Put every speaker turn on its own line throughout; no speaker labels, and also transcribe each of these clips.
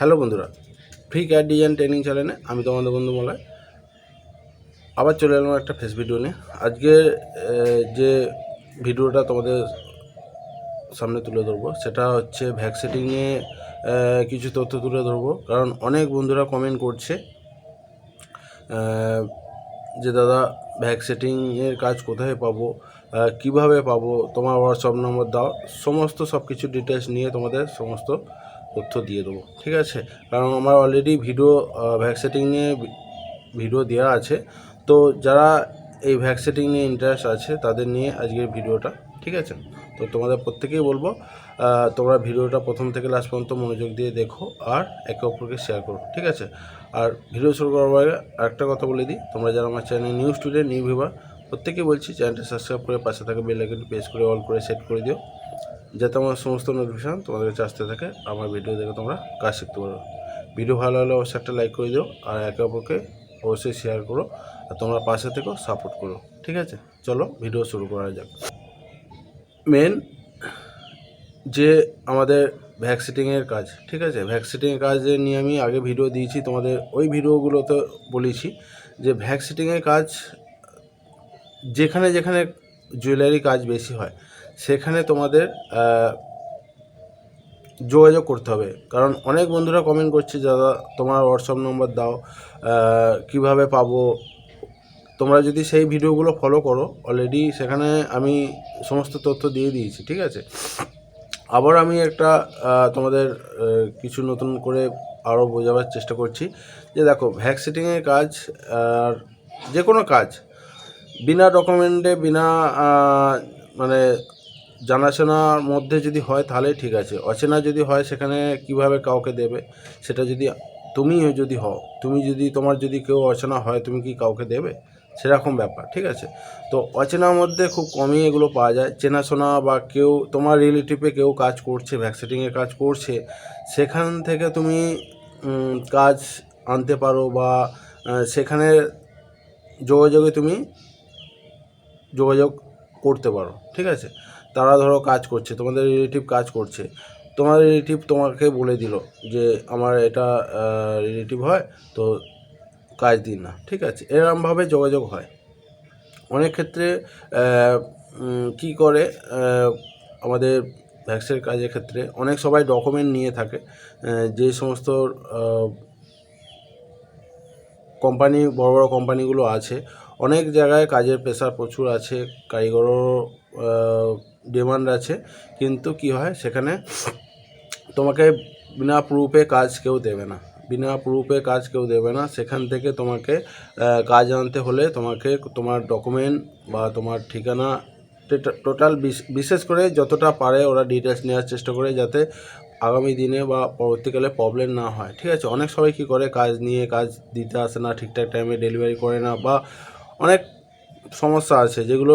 Hello বন্ধুরা free cat design training চ্যানেলে আমি তোমাদের বন্ধু মলয়। আবার চলে এলাম একটা ফেস ভিডিও নিয়ে। আজকে যে ভিডিওটা তোমাদের সামনে তুলে ধরবো, সেটা হচ্ছে ভ্যাকসিটিং নিয়ে কিছু তথ্য তুলে ধরবো। কারণ অনেক বন্ধুরা কমেন্ট করছে যে দাদা ভ্যাকসিটিংয়ের কাজ কোথায় পাবো কীভাবে পাবো, তোমার হোয়াটসঅ্যাপ নম্বর দাও, সমস্ত সব কিছু ডিটেলস নিয়ে তোমাদের সমস্ত তথ্য দিয়ে দেবো, ঠিক আছে? কারণ আমার অলরেডি ভিডিও ভ্যাকসিটিং নিয়ে ভিডিও দেওয়া আছে। তো যারা এই ভ্যাকসিটিং নিয়ে ইন্টারেস্ট আছে, তাদের নিয়ে আজকের ভিডিওটা ঠিক আছে? তো তোমাদের প্রত্যেকেই বলব তোমরা ভিডিওটা প্রথম থেকে লাস্ট পর্যন্ত মনোযোগ দিয়ে দেখো আর একে অপরকে শেয়ার করো, ঠিক আছে? আর ভিডিও শুরু করার আগে একটা কথা বলে দিই, তোমরা যারা আমার channel new student new viewer প্রত্যেকেই বলছি চ্যানেলটা সাবস্ক্রাইব করে পাশে থাকা বেল আইকনটি প্রেস করে অল করে সেট করে দিও। যাতে আমার সমস্ত নোটিফিকেশান তোমাদের কাছে আসতে থাকে, আমার ভিডিও দেখে তোমরা কাজ শিখতে পারো। ভিডিও ভালো হলে অবশ্যই একটা লাইক করে দিও, আর একে অপরকে অবশ্যই শেয়ার করো, আর তোমরা পাশে থেকেও সাপোর্ট করো, ঠিক আছে? চলো ভিডিও শুরু করা যাক। মেন যে আমাদের ভ্যাকসিটিংয়ের কাজ, ঠিক আছে? ভ্যাকসিটিংয়ের কাজ নিয়ে আমি আগে ভিডিও দিয়েছি, তোমাদের ওই ভিডিওগুলোতে বলেছি যে ভ্যাকসিটিংয়ের কাজ যেখানে যেখানে জুয়েলারি কাজ বেশি হয় সেখানে তোমাদের যোগাযোগ করতে হবে। কারণ অনেক বন্ধুরা কমেন্ট করছে, দাদা, তোমার হোয়াটসঅ্যাপ নম্বর দাও কীভাবে পাবো? তোমরা যদি সেই ভিডিওগুলো ফলো করো অলরেডি সেখানে আমি সমস্ত তথ্য দিয়ে দিয়েছি, ঠিক আছে? আবার আমি একটা তোমাদের কিছু নতুন করে আরও বোঝাবার চেষ্টা করছি। যে দেখো ভ্যাকসিটিংয়ের কাজ, আর যে কোনো কাজ, বিনা ডকুমেন্টে বিনা মানে জানাশোনার মধ্যে যদি হয় তাহলে ঠিক আছে। অচেনা যদি হয় সেখানে কীভাবে কাউকে দেবে? সেটা যদি তুমি যদি হও, তুমি যদি, তোমার যদি কেউ অচেনা হয়, তুমি কি কাউকে দেবে? সেরকম ব্যাপার, ঠিক আছে? তো অচেনার মধ্যে খুব কমই এগুলো পাওয়া যায়। চেনাশোনা বা কেউ, তোমার রিলেটিভে কেউ কাজ করছে ভ্যাকসিটিংয়ের কাজ করছে, সেখান থেকে তুমি কাজ আনতে পারো বা সেখানে যোগাযোগে তুমি যোগাযোগ করতে পারো, ঠিক আছে? তারা ধরো কাজ করছে, তোমাদের রিলেটিভ কাজ করছে তোমার রিলেটিভ তোমাকে বলে দিল যে আমার এটা রিলেটিভ হয়, তো কাজ দিন না, ঠিক আছে? এরকমভাবে যোগাযোগ হয়। অনেক ক্ষেত্রে কি করে আমাদের ভ্যাক্সের কাজের ক্ষেত্রে অনেক সবাই ডকুমেন্ট নিয়ে থাকে যে সমস্ত কোম্পানি বড় বড় কোম্পানিগুলো আছে, অনেক জায়গায় কাজের প্রেশার প্রচুর আছে, কারিগরও ডিমান্ড আছে, কিন্তু কি হয়, সেখানে তোমাকে বিনা প্রুফে কাজ কেউ দেবে না। বিনা প্রুফে কাজ কেউ দেবে না, সেখান থেকে তোমাকে কাজ আনতে হলে তোমাকে তোমার ডকুমেন্ট বা তোমার ঠিকানা টোটাল বিশেষ করে যতটা পারে ওরা ডিটেলস নেওয়ার চেষ্টা করে যাতে আগামী দিনে বা পরবর্তীকালে প্রবলেম না হয়। ঠিক আছে? অনেক সবাই কী করে? কাজ নিয়ে কাজ দিতে আসে না, ঠিকঠাক টাইমে ডেলিভারি করে না বা অনেক সমস্যা আছে যেগুলো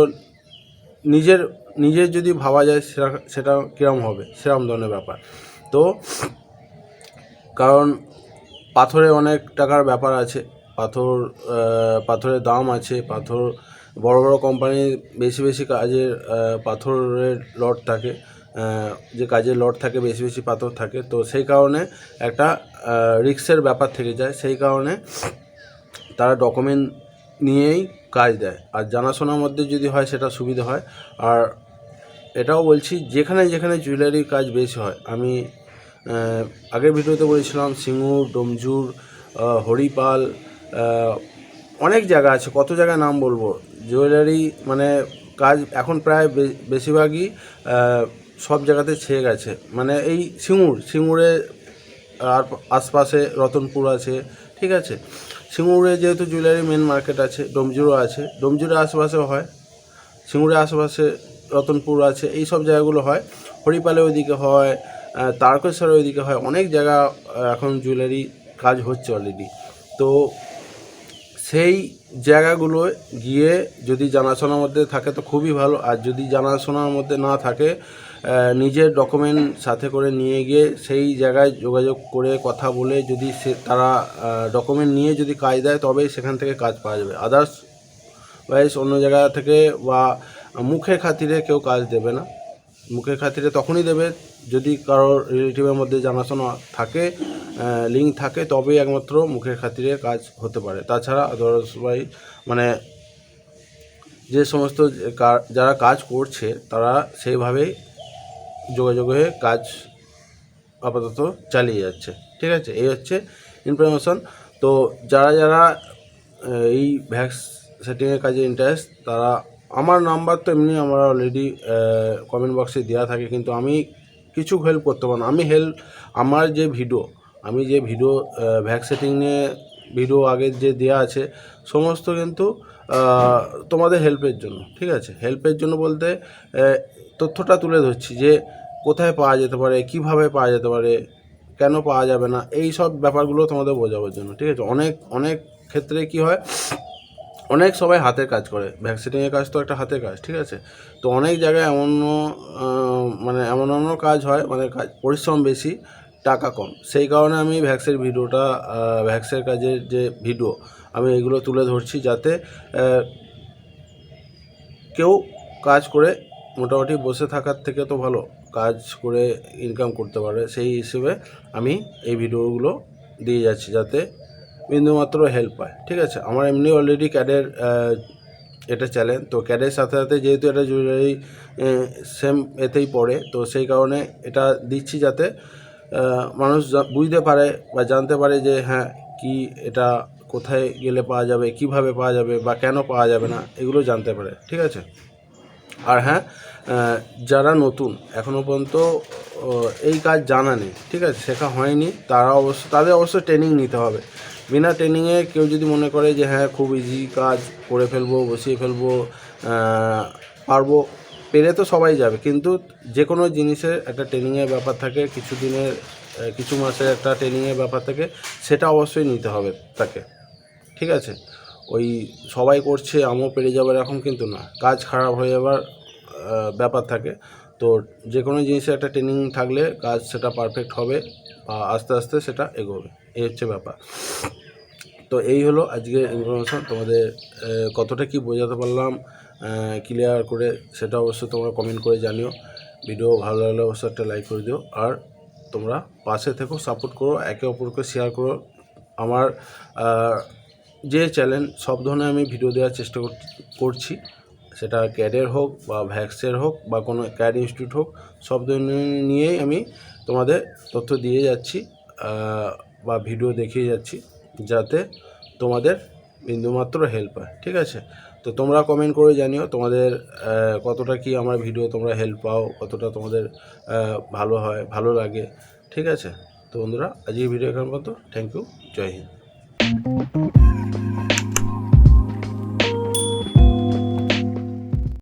নিজের নিজের যদি ভাবা যায় সেটা সেটা হবে? সেরকম ধরনের ব্যাপার। তো কারণ পাথরে অনেক টাকার ব্যাপার আছে। পাথর পাথরের দাম আছে। পাথর, বড় বড় কোম্পানির বেশি বেশি কাজের পাথরের লট থাকে। যে কাজের লট থাকে, বেশি বেশি পাথর থাকে। তো সেই কারণে একটা রিক্সের ব্যাপার থেকে যায়। সেই কারণে তারা ডকুমেন্ট নিয়েই কাজ দেয়। আর জানাশোনার মধ্যে যদি হয়, সেটা সুবিধা হয়। আর এটাও বলছি, যেখানে যেখানে জুয়েলারির কাজ বেশি হয়, আমি আগের ভিডিওতে বলেছিলাম, সিঙ্গুর, ডোমজুর হরিপাল অনেক জায়গা আছে, কত জায়গায় নাম বলব? জুয়েলারি মানে কাজ এখন প্রায় বেশিরভাগই সব জায়গাতে ছেয়ে গেছে। মানে এই সিঙ্গুর, সিঙ্গুরে আর আশপাশে রতনপুর আছে, ঠিক আছে? সিঙ্গুরে যেহেতু জুয়েলারি মেন মার্কেট আছে, ডোমজুরও আছে, ডোমজুরের আশেপাশেও হয়, সিঙ্গুরের আশেপাশে রতনপুর আছে, এই সব জায়গাগুলো হয়। হরিপালে ওইদিকে হয় তারকেশ্বরের ওইদিকে হয়, অনেক জায়গা এখন জুয়েলারি কাজ হচ্ছে অলরেডি তো সেই জায়গাগুলোয় গিয়ে যদি জানাশোনার মধ্যে থাকে তো খুবই ভালো, আর যদি জানাশোনার মধ্যে না থাকে নিজের ডকুমেন্ট সাথে করে নিয়ে গিয়ে সেই জায়গায় যোগাযোগ করে কথা বলে যদি সে তারা ডকুমেন্ট নিয়ে যদি কাজ দেয় তবেই সেখান থেকে কাজ পাওয়া যাবে। আদার্স ওয়াইজ অন্য জায়গা থেকে বা মুখের খাতিরে কেউ কাজ দেবে না। মুখের খাতিরে তখনই দেবে যদি কারোর রিলেটিভের মধ্যে জানাশোনা থাকে লিঙ্ক থাকে, তবেই একমাত্র মুখের খাতিরে কাজ হতে পারে। তাছাড়া ভাই মানে যে সমস্ত যারা কাজ করছে, তারা সেইভাবেই যোগাযোগে কাজ আপাতত চালিয়ে যাচ্ছে। ঠিক আছে? এই হচ্ছে ইনফরমেশন তো যারা যারা এই ভ্যাক্স সেটিংয়ের কাজে ইন্টারেস্ট তারা আমার নাম্বার তো এমনি আমার অলরেডি কমেন্ট বক্সে দেওয়া থাকে, কিন্তু আমি কিছু হেল্প করতে পারব আমি হেল্প আমার যে ভিডিও আমি যে ভিডিও ভ্যাক্স সেটিং নিয়ে ভিডিও আগের যে দেওয়া আছে, সমস্ত কিন্তু তোমাদের হেল্পের জন্য, ঠিক আছে? হেল্পের জন্য বলতে তথ্যটা তুলে ধরছি যে কোথায় পাওয়া যেতে পারে, কীভাবে পাওয়া যেতে পারে, কেন পাওয়া যাবে না, এই সব ব্যাপারগুলো তোমাদের বোঝাবার জন্য, ঠিক আছে? অনেক অনেক ক্ষেত্রে কি হয় অনেক সবাই হাতের কাজ করে। ভ্যাকসিনের কাজ তো একটা হাতের কাজ, ঠিক আছে? তো অনেক জায়গায় এমন মানে এমন এমন কাজ হয় মানে কাজ, পরিশ্রম বেশি, টাকা কম। সেই কারণে আমি ভ্যাক্সের ভিডিওটা ভ্যাক্সের কাজের যে ভিডিও, আমি এগুলো তুলে ধরছি যাতে কেউ কাজ করে মোটামুটি বসে থাকার থেকে তো ভালো, কাজ করে ইনকাম করতে পারে। সেই হিসেবে আমি এই ভিডিওগুলো দিয়ে যাচ্ছি যাতে বিন্দুমাত্র হেল্প পায়, ঠিক আছে? আমার এমনি অলরেডি ক্যাডের এটা চ্যালেঞ্জ তো ক্যাডের সাথে সাথে যেহেতু এটা জুয়েলারি সেম এতেই পড়ে, তো সেই কারণে এটা দিচ্ছি যাতে মানুষ বুঝতে পারে বা জানতে পারে যে হ্যাঁ কি এটা কোথায় গেলে পাওয়া যাবে, কীভাবে পাওয়া যাবে বা কেন পাওয়া যাবে না, এগুলো জানতে পারে, ঠিক আছে? আর হ্যাঁ যারা নতুন এখনও পর্যন্ত এই কাজ জানা নেই, ঠিক আছে? শেখা হয়নি, তারা অবশ্য, তাদের অবশ্য ট্রেনিং নিতে হবে। বিনা ট্রেনিংয়ে কেউ যদি মনে করে যে হ্যাঁ খুব ইজি কাজ করে ফেলব, বসিয়ে ফেলব পারব পেরে তো সবাই যাবে। কিন্তু যে কোনো জিনিসের একটা ট্রেনিংয়ের ব্যাপার থাকে, কিছু দিনের কিছু মাসের একটা ট্রেনিংয়ের ব্যাপার থাকে, সেটা অবশ্যই নিতে হবে তাকে। ঠিক আছে? ওই সবাই করছে, আমও পেরে যাবার এখন কিন্তু না। কাজ খারাপ হয়ে যাবার ব্যাপার থাকে। তো যে কোনো জিনিসের একটা ট্রেনিং থাকলে কাজ সেটা পারফেক্ট হবে, বা আস্তে আস্তে সেটা এগোবে। হচ্ছে ব্যাপার। তো এই হলো আজকে ইনফরমেশন তোমাদের কতটা কি বোঝাতে পারলাম ক্লিয়ার করে সেটা অবশ্যই তোমরা কমেন্ট করে জানিও। ভিডিও ভালো লাগলে অবশ্যই একটা লাইক করে দিও। আর তোমরা পাশে থেকো সাপোর্ট করো, একে অপরকে শেয়ার করো। আমার যে চ্যানেল সব ধরনের আমি ভিডিও দেওয়ার চেষ্টা কর- করছি। সেটা ক্যাডের হোক বা ভ্যাক্সের হোক বা কোনো ক্যাড ইনস্টিটিউট হোক, সব ধরনের নিয়েই আমি তোমাদের তথ্য দিয়ে যাচ্ছি। বা ভিডিও দেখিয়ে যাচ্ছি, যাতে তোমাদের বিন্দুমাত্র হেল্প হয়, ঠিক আছে? তো তোমরা কমেন্ট করে জানিও তোমাদের কতটা কি আমার ভিডিও তোমরা হেল্প পাও, কতটা তোমাদের ভালো হয়, ভালো লাগে, ঠিক আছে? তো বন্ধুরা আজকে ভিডিও এখান পর্যন্ত। Thank you Jai Hind.